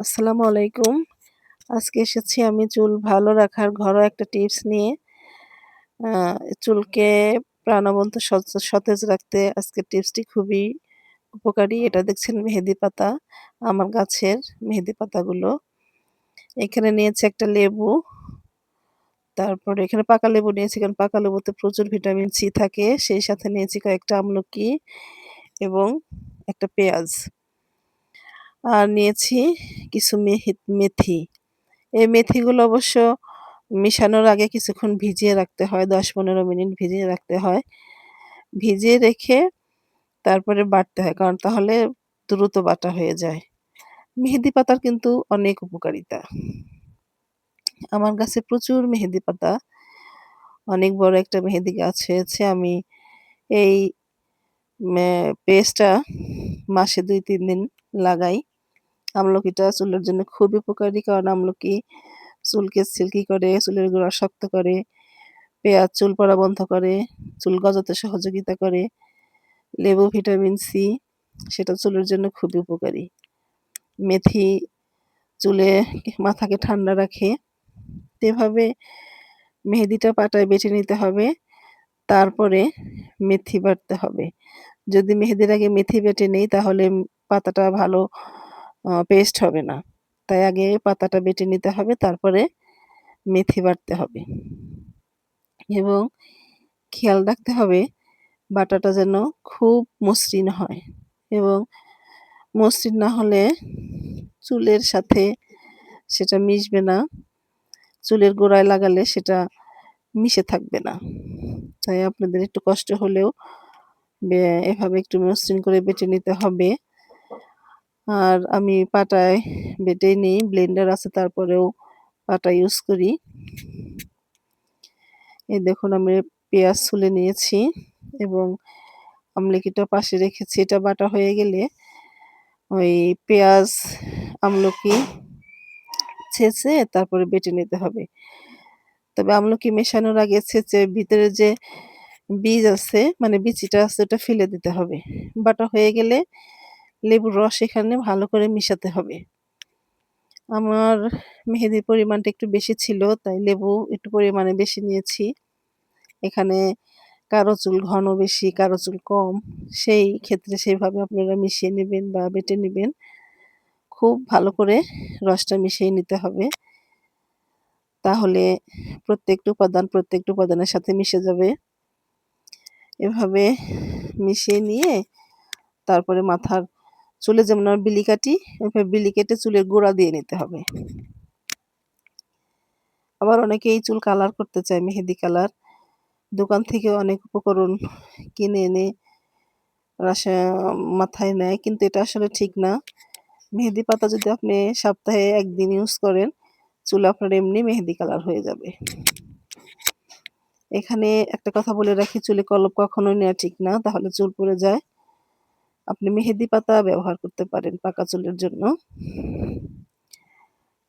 আসসালামু আলাইকুম। আজকে এসেছি আমি চুল ভালো রাখার ঘরোয়া একটা টিপস নিয়ে। চুলকে প্রাণবন্ত সতেজ রাখতে আজকের টিপসটি খুবই উপকারী। এটা দেখছেন মেহেদি পাতা, আমার গাছের মেহেদি পাতাগুলো। এখানে নিয়েছি একটা লেবু। তারপরে এখানে পাকা লেবু নিয়েছি কারণ পাকা লেবুতে প্রচুর ভিটামিন সি থাকে। সেই সাথে নিয়েছি কয়েকটা আমলকি এবং একটা পেঁয়াজ। আর নিয়েছি কিছু মেহি, মেথি। এই মেথিগুলো অবশ্য মিশানোর আগে কিছুক্ষণ ভিজিয়ে রাখতে হয়। দশ পনেরো মিনিট ভিজিয়ে রাখতে হয়। ভিজিয়ে রেখে তারপরে বাটতে হয়। কারণ তাহলে দ্রুত বাটা হয়ে যায়। মেহেদি পাতার কিন্তু অনেক উপকারিতা। আমার গাছে প্রচুর মেহেদি পাতা। অনেক বড় একটা মেহেদি গাছ হয়েছে। আমি এই পেস্টটা মাসে ২-৩ দিন লাগাই। আমলকিটা চুলের জন্য খুবই উপকারী কারণ আমলকি চুলকে সিল্কি করে, চুলের গোড়া শক্ত করে, পেঁয়াজ চুল পড়া বন্ধ করে, চুল গজাতে সহযোগিতা করে। লেবু ভিটামিন সি সেটা চুলের জন্য খুবই উপকারী। মেথি চুলে মাথাকে ঠান্ডা রাখে। এভাবে মেহেদিটা পাটায় বেটে নিতে হবে। তারপরে মেথি বাটতে হবে। যদি মেহেদির আগে মেথি বেটে নেই তাহলে পাতাটা ভালো পেস্ট হবে না। তাই আগে পাতাটা বেটে নিতে হবে, তারপরে মেথি বাটতে হবে। এবং খেয়াল রাখতে হবে বাটাটা যেন খুব মসৃণ হয় এবং মসৃণ না হলে চুলের সাথে সেটা মিশবে না। চুলের গোড়ায় লাগালে সেটা মিশে থাকবে না। তাই আপনাদের একটু কষ্ট হলেও এভাবে একটু মসৃণ করে বেটে নিতে হবে। আর আমি পাটায় বেটেই নিই। ব্লেন্ডার আছে তারপরেও পাটা ইউজ করি। এই দেখুন আমি পেঁয়াজ ছুলে নিয়েছি এবং আমলকিটা পাশে রেখেছি। এটা বাটা হয়ে গেলে ওই পেঁয়াজ, আমলকি ছেঁচে তারপরে বেটে নিতে হবে। তবে আমলকি মেশানোর আগে ছেঁচে ভিতরে যে বীজ আছে মানে বিচিটা আছে ওটা ফেলে দিতে হবে। বাটা হয়ে গেলে লেবুর রস এখানে ভালো করে মিশাতে হবে। আমার মেহেদির পরিমাণটা একটু বেশি ছিল তাই লেবু একটু পরিমাণে বেশি নিয়েছি। এখানে কারও চুল ঘন বেশি, কারও চুল কম। সেই ক্ষেত্রে সেইভাবে আপনারা মিশিয়ে নেবেন বা বেটে নিবেন। খুব ভালো করে রসটা মিশিয়ে নিতে হবে। তাহলে প্রত্যেকটা উপাদান প্রত্যেকটা উপাদানের সাথে মিশে যাবে। এভাবে মিশিয়ে নিয়ে তারপরে মাথার চুলে যেমন বিলি কাটি ওইভাবে বিলি কেটে চুলের গোড়া দিয়ে নিতে হবে। আবার অনেকেই চুল কালার করতে চায়, মেহেদি কালার। দোকান থেকে অনেক উপকরণ কিনে এনে মাথায় নেয়, কিন্তু এটা আসলে ঠিক না। মেহেদি পাতা যদি আপনি সপ্তাহে একদিন ইউজ করেন, চুল আপনার এমনি মেহেদি কালার হয়ে যাবে। এখানে একটা কথা বলে রাখি, চুলে কলপ কখনোই নেওয়া ঠিক না। তাহলে চুল পড়ে যায়। আপনি মেহেদি পাতা ব্যবহার করতে পারেন পাকা চুলের জন্য।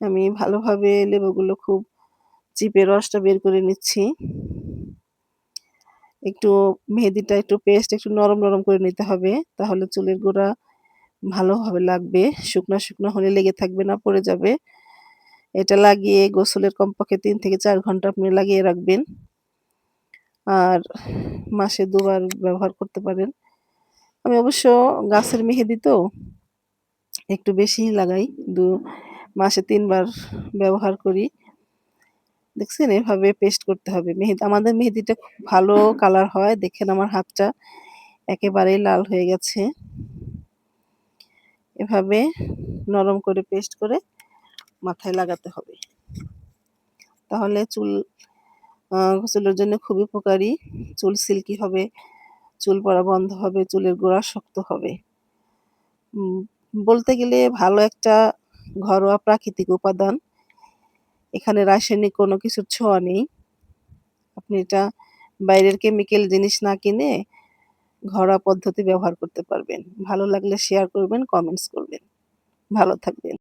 আমি ভালোভাবে লেবুগুলো খুব চিপে রসটা বের করে নিচ্ছি। একটু মেহেদিটা একটু পেস্ট একটু নরম, নরম করে নিতে হবে। তাহলে চুলের গোড়া ভালোভাবে লাগবে। শুকনো শুকনো হলে লেগে থাকবে না, পড়ে যাবে। এটা লাগিয়ে গোসলের কমপক্ষে তিন থেকে চার ঘণ্টা আপনি লাগিয়ে রাখবেন। আর মাসে দুবার ব্যবহার করতে পারেন। আমি অবশ্য গাছের মেহেদি তো একটু বেশিই লাগাই। দু মাসে তিনবার ব্যবহার করি। দেখছেন এভাবে পেস্ট করতে হবে। মেহেদি আমাদের মেহেদিটা খুব ভালো কালার হয়। দেখেন আমার হাতটা একেবারেই লাল হয়ে গেছে। এভাবে নরম করে পেস্ট করে মাথায় লাগাতে হবে। তাহলে চুল আ চুলের জন্য খুবই উপকারী। চুল সিল্কি হবে, চুল পড়া বন্ধ হবে, চুলের গোড়া শক্ত হবে। বলতে গেলে ভালো একটা ঘরোয়া প্রাকৃতিক উপাদান। এখানে রাসায়নিক কোনো কিছুর ছোঁয়া নেই। আপনি এটা বাইরের কেমিক্যাল জিনিস না কিনে ঘরোয়া পদ্ধতি ব্যবহার করতে পারবেন। ভালো লাগলে শেয়ার করবেন, কমেন্টস করবেন। ভালো থাকবেন।